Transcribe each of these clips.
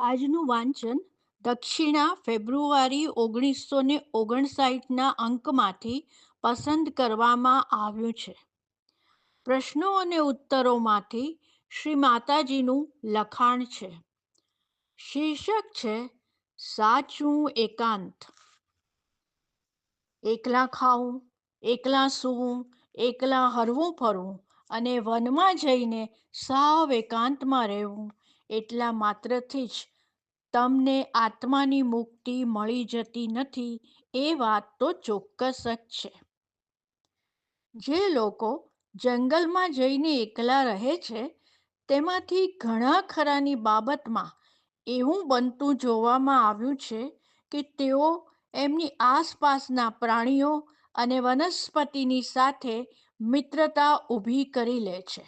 આજનું વાંચન દક્ષિણા ફેબ્રુઆરી ઓગણીસો ને ઓગણસાઠના અંકમાંથી પસંદ કરવામાં આવ્યું છે. પ્રશ્નો અને ઉત્તરોમાંથી શ્રી માતાજીનું લખાણ છે. શીર્ષક છે, સાચું એકાંત. એકલા ખાવું એકલા સૂવું, એકલા હરવું ફરવું અને વનમાં જઈને સાવ એકાંતમાં રહેવું. એટલા માત્રથી જ તમને આત્માની મુક્તિ મળી જતી નથી એ વાત તો ચોક્કસ જ છે. જે લોકો જંગલમાં જઈને એકલા રહે છે, તેમાંથી ઘણા ખરાની બાબતમાં એવું બનતું જોવામાં આવ્યું છે કે તેઓ એમની આસપાસના પ્રાણીઓ અને વનસ્પતિની સાથે મિત્રતા ઊભી કરી લે છે.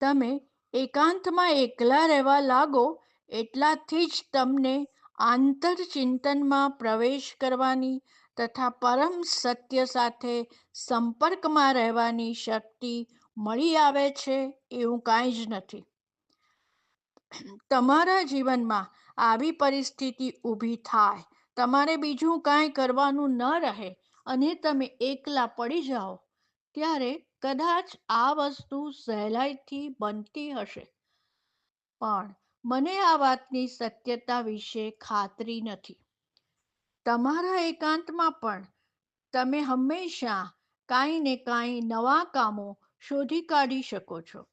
તમે એકાંતમાં એકલા રહેવા લાગો, એટલાથી જ તમને આંતરચિંતનમાં પ્રવેશ કરવાની તથા પરમ સત્ય સાથે સંપર્કમાં રહેવાની શક્તિ મળી આવે છે એવું કાંઈ જ નથી. તમારા જીવનમાં આવી પરિસ્થિતિ ઊભી થાય. તમારે બીજું કાંઈ કરવાનું ન રહે અને તમે એકલા પડી જાઓ. ત્યારે કદાચ આ વસ્તુ સહેલાઈથી બનતી હશે. પણ મને આ વાતની સત્યતા વિશે ખાતરી નથી. તમારા એકાંતમાં પણ તમે હંમેશા કાંઈ ને કાંઈ નવા કામો શોધી કાઢી શકો છો.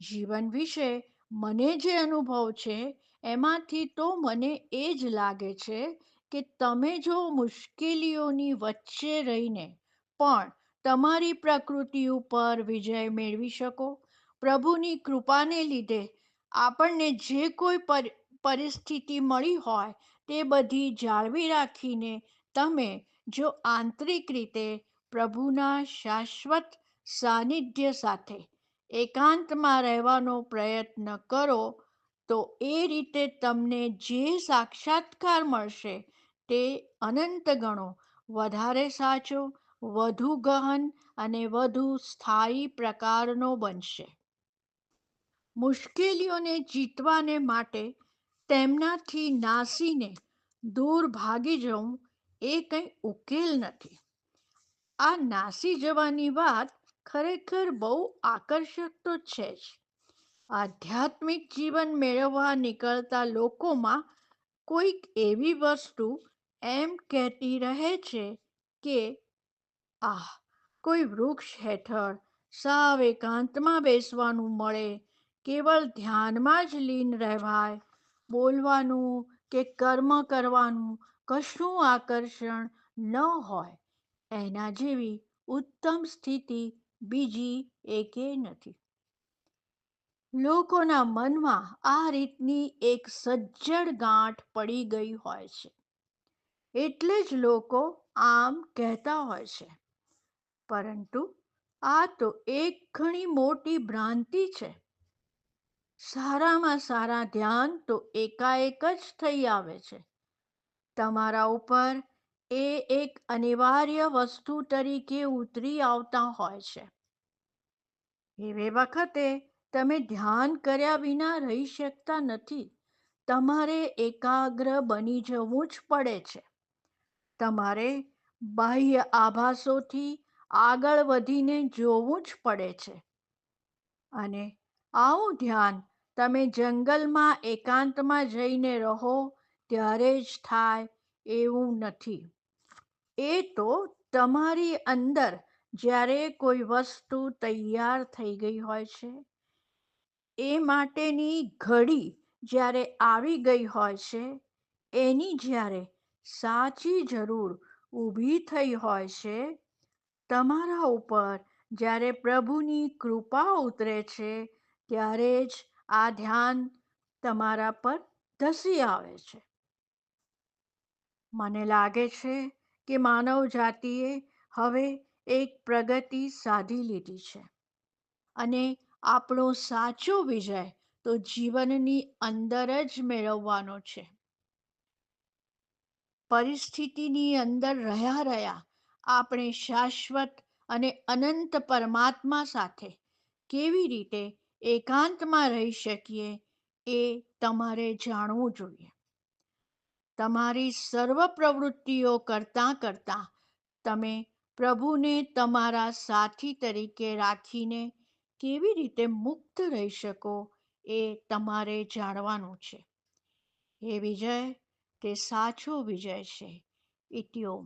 જીવન વિશે મને જે અનુભવ છે, એમાંથી તો મને એ જ લાગે છે કે તમે જો મુશ્કેલીઓની વચ્ચે રહીને પણ તમારી પ્રકૃતિ ઉપર વિજય મેળવી શકો. પ્રભુની કૃપાને લીધે આપણને જે કોઈ પરિસ્થિતિ મળી હોય તે બધી જાળવી રાખીને તમે જો આંતરિક રીતે પ્રભુના શાશ્વત સાનિધ્ય સાથે એકાંતમાં રહેવાનો પ્રયત્ન કરો, તો એ રીતે તમને જે સાક્ષાત્કાર મળશે તે અનંત ગણો. વધારે સાચો વધુ ગહન અને વધુ સ્થાયી પ્રકારનો બનશે. મુશ્કેલીઓને જીતવાને માટે તેમનાથી નાસીને દૂર ભાગી જવું એ કંઈ ઉકેલ નથી. આ નાસી જવાની વાત ખરેખર બહુ આકર્ષક તો છે જ. આધ્યાત્મિક જીવન મેળવવા નીકળતા લોકોમાં કોઈક એવી વસ્તુ એમ કહેતી રહે છે કે આહ, કોઈ વૃક્ષ હેઠળ સાવ એકાંતમાં બેસવાનું મળે કેવળ ધ્યાનમાં જ લીન રહેવાય. બોલવાનું કે કર્મ કરવાનું કશું આકર્ષણ ન હોય. એના જેવી ઉત્તમ સ્થિતિ બીજી એકે નથી. લોકોના મનમાં આ રીતની એક સજ્જડ ગાંઠ પડી ગઈ હોય છે. એટલે જ લોકો આમ કહેતા હોય છે. પરંતુ આ તો એક ઘણી મોટી ભ્રાંતિ છે. સારામાં સારા ધ્યાન તો એકાએક જ થઈ આવે છે. તમારા ઉપર એ એક અનિવાર્ય વસ્તુ તરીકે ઉતરી આવતા હોય છે. એવે વખતે તમે ધ્યાન કર્યા વિના રહી શકતા નથી. તમારે એકાગ્ર બની જવું જ પડે છે. તમારે બાહ્ય આભાસોથી આગળ વધીને જોવું જ પડે છે. અને આવું ધ્યાન તમે જંગલમાં એકાંતમાં જઈને રહો ત્યારે જ થાય એવું નથી. એ તો તમારી અંદર જ્યારે કોઈ વસ્તુ તૈયાર થઈ ગઈ હોય છે, એ માટેની ઘડી જ્યારે આવી ગઈ હોય છે, એની જ્યારે સાચી જરૂર ઊભી થઈ હોય છે તમારા ઉપર જ્યારે પ્રભુની કૃપા ઉતરે છે, ત્યારે જ આ ધ્યાન તમારા પર ધસી આવે છે. મને લાગે છે કે માનવ જાતિએ હવે એક પ્રગતિ સાધી લીધી છે અને આપણો સાચો વિજય તો જીવનની અંદર જ મેળવવાનો છે. પરિસ્થિતિની અંદર રહ્યા રહ્યા આપણે શાશ્વત અને અનંત પરમાત્મા સાથે કેવી રીતે એકાંતમાં રહી શકીએ એ તમારે જાણવું જોઈએ. તમારી સર્વ પ્રવૃત્તિઓ કરતાં કરતાં તમે પ્રભુને તમારા સાથી તરીકે રાખીને કેવી રીતે મુક્ત રહી શકો એ તમારે જાણવાનું છે. એ વિજય, તે સાચો વિજય છે. ઇતિયોમ